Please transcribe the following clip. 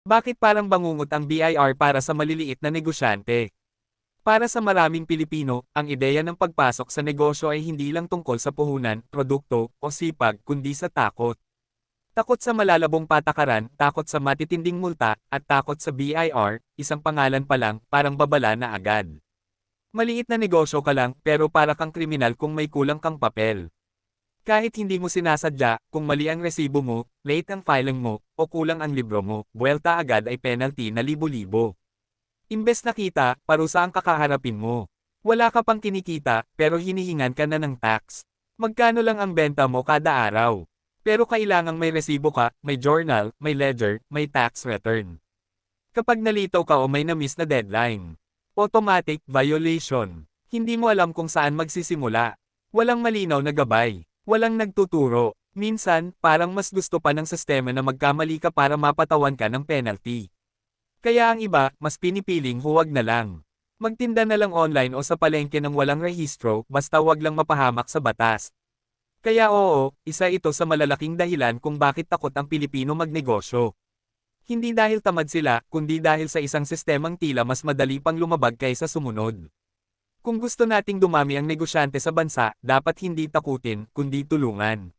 Bakit parang bangungot ang BIR para sa maliliit na negosyante? Para sa maraming Pilipino, ang ideya ng pagpasok sa negosyo ay hindi lang tungkol sa puhunan, produkto, o sipag, kundi sa takot. Takot sa malalabong patakaran, takot sa matitinding multa, at takot sa BIR, isang pangalan pa lang, parang babala na agad. Maliit na negosyo ka lang, pero para kang kriminal kung may kulang kang papel. Kahit hindi mo sinasadya, kung mali ang resibo mo, late ang filing mo, o kulang ang libro mo, buwelta agad ay penalty na libo-libo. Imbes na kita, parusa ang kakaharapin mo. Wala ka pang kinikita, pero hinihingan ka na ng tax. Magkano lang ang benta mo kada araw? Pero kailangang may resibo ka, may journal, may ledger, may tax return. Kapag nalitaw ka o may na-miss na deadline, automatic violation. Hindi mo alam kung saan magsisimula. Walang malinaw na gabay. Walang nagtuturo. Minsan, parang mas gusto pa ng sistema na magkamali ka para mapatawan ka ng penalty. Kaya ang iba, mas pinipiling huwag na lang. Magtinda na lang online o sa palengke ng walang rehistro, basta wag lang mapahamak sa batas. Kaya oo, isa ito sa malalaking dahilan kung bakit takot ang Pilipino magnegosyo. Hindi dahil tamad sila, kundi dahil sa isang sistemang tila mas madali pang lumabag kaysa sumunod. Kung gusto nating dumami ang negosyante sa bansa, dapat hindi takutin, kundi tulungan.